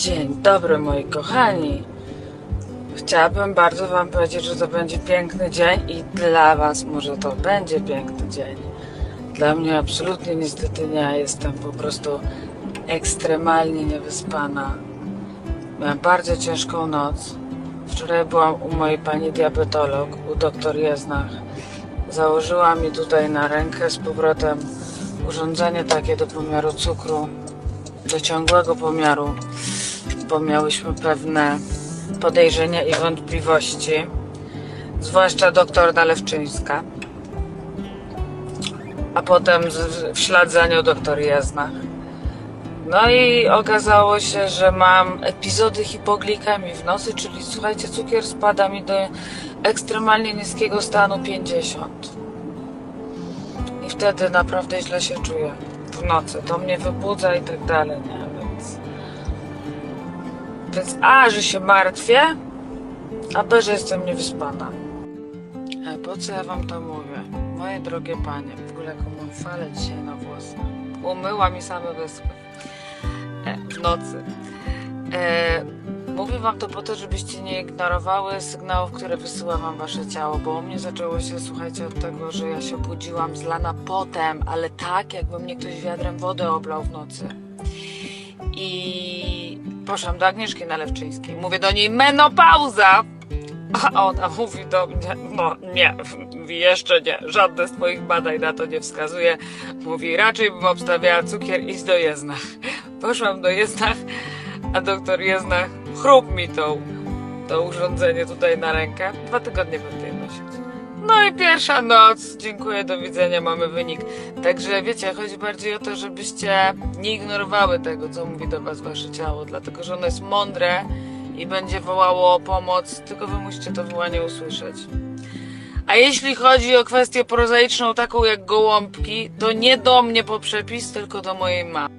Dzień dobry moi kochani. Chciałabym bardzo Wam powiedzieć, że to będzie piękny dzień i dla Was może to będzie piękny dzień. Dla mnie absolutnie niestety nie. Jestem po prostu ekstremalnie niewyspana. Miałam bardzo ciężką noc. Wczoraj byłam u mojej pani diabetolog, u doktor Jeznach. Założyła mi tutaj na rękę z powrotem urządzenie takie do pomiaru cukru, do ciągłego pomiaru, bo miałyśmy pewne podejrzenia i wątpliwości, zwłaszcza doktor Nalewczyńska, a potem w ślad za nią doktor Jeznach. No i okazało się, że mam epizody hipoglikemii w nocy, czyli słuchajcie, cukier spada mi do ekstremalnie niskiego stanu 50. I wtedy naprawdę źle się czuję w nocy. To mnie wybudza i tak dalej, nie? Więc, A, że się martwię, a B, że jestem niewyspana. E, Po co ja wam to mówię? Moje drogie panie, w ogóle jaką mam falę dzisiaj na włosach. Umyła mi same wyspy e, w nocy. E, mówię wam to po to, żebyście nie ignorowały sygnałów, które wysyła wam wasze ciało, bo u mnie zaczęło się, słuchajcie, od tego, że ja się obudziłam zlana potem, ale tak, jakby mnie ktoś wiadrem wody oblał w nocy. I poszłam do Agnieszki Nalewczyńskiej. Mówię do niej menopauza! A ona mówi do mnie, no nie, jeszcze nie, żadne z twoich badań na to nie wskazuje. Mówi, raczej bym obstawiała cukier iść do Jeznach. Poszłam do Jeznach, a doktor Jeznach chrób mi tą, to urządzenie tutaj na rękę. Dwa tygodnie będę. No i pierwsza noc, dziękuję, do widzenia, mamy wynik. Także wiecie, chodzi bardziej o to, żebyście nie ignorowały tego, co mówi do was wasze ciało, dlatego że ono jest mądre i będzie wołało o pomoc, tylko wy musicie to wołanie usłyszeć. A jeśli chodzi o kwestię prozaiczną, taką jak gołąbki, to nie do mnie po przepis, tylko do mojej mamy.